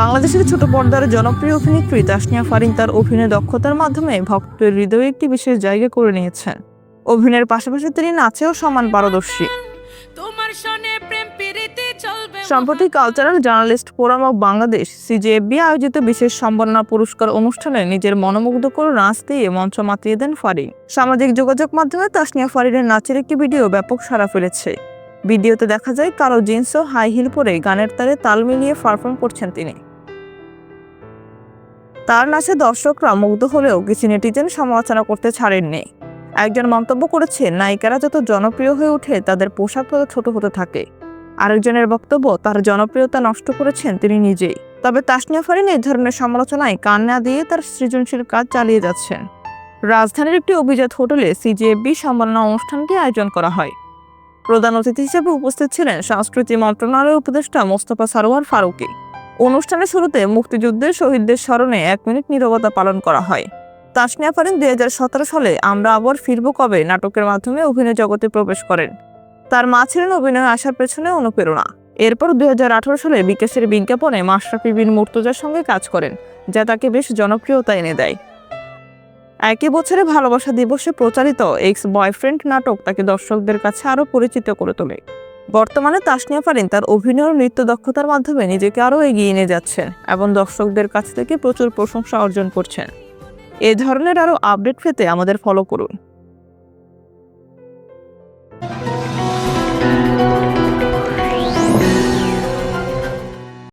বাংলাদেশের ছোট পর্দার জনপ্রিয় অভিনেত্রী তাসনিয়া ফারিন তার অভিনয় দক্ষতার মাধ্যমে ভক্তের হৃদয়ে একটি বিশেষ জায়গা করে নিয়েছেন। অভিনয়ের পাশাপাশি তিনি নাচেও সমান পারদর্শী। সম্প্রতি cultural journalist forum of Bangladesh CJFB আয়োজিত বিশেষ সম্মাননা পুরস্কার অনুষ্ঠানে নিজের মনোমুগ্ধকর নাচ দিয়ে মঞ্চ মাতিয়ে দেন ফারিন। সামাজিক যোগাযোগ মাধ্যমে তাসনিয়া ফারিনের নাচের একটি ভিডিও ব্যাপক সাড়া ফেলেছে। ভিডিওতে দেখা যায় কালো জিন্স ও হাই হিল পরে গানের তালে তাল মিলিয়ে পারফর্ম করছেন তিনি। তার নাচে দর্শকরা মুগ্ধ হলেও কিছু নেটিজেন সমালোচনা করতে ছাড়েননি। একজন মন্তব্য করেছে, নায়িকারা যত জনপ্রিয় হয়ে ওঠে, তাদের পোশাক তত ছোট হতে থাকে। আরেকজনের বক্তব্য, তার জনপ্রিয়তা নষ্ট করেছেন তিনি নিজেই। তবে তাসনিয়া ফারিন এই ধরনের সমালোচনায় কান না দিয়ে তার সৃজনশীল কাজ চালিয়ে যাচ্ছেন। রাজধানীর একটি অভিজাত হোটেলে সিজিএফবি সম্মাননা অনুষ্ঠানটি আয়োজন করা হয়। প্রধান অতিথি হিসেবে উপস্থিত ছিলেন সংস্কৃতি মন্ত্রণালয়ের উপদেষ্টা মোস্তফা সারোয়ার ফারুকী। অনুষ্ঠানের শুরুতে মুক্তিযুদ্ধের শহীদদের স্মরণে এক মিনিট নীরবতা পালন করা হয়। তাসনিয়া ফারিন দুই সালে আমরা আবার ফিরব কবে নাটকের মাধ্যমে অভিনয় জগতে প্রবেশ করেন। তার মা ছিলেন অভিনয়ে আসার পেছনে অনুপ্রেরণা। এরপর দুই হাজার আঠারো সালে বিকাশের বিজ্ঞাপনে মাশরাফি বিন মুর্তজার সঙ্গে কাজ করেন, যা তাকে বেশ জনপ্রিয়তা এনে দেয়। একই বছরে ভালোবাসা দিবসে প্রচারিত এক্স বয়ফ্রেন্ড নাটক তাকে দর্শকদের কাছে আরও পরিচিত করে তোলে। বর্তমানে তাসনিয়া ফারিন তার অভিনয় ও নৃত্য দক্ষতার মাধ্যমে নিজেকে আরও এগিয়ে নিয়ে যাচ্ছেন এবং দর্শকদের কাছ থেকে প্রচুর প্রশংসা অর্জন করছেন। এ ধরনের আরও আপডেট পেতে আমাদের ফলো করুন।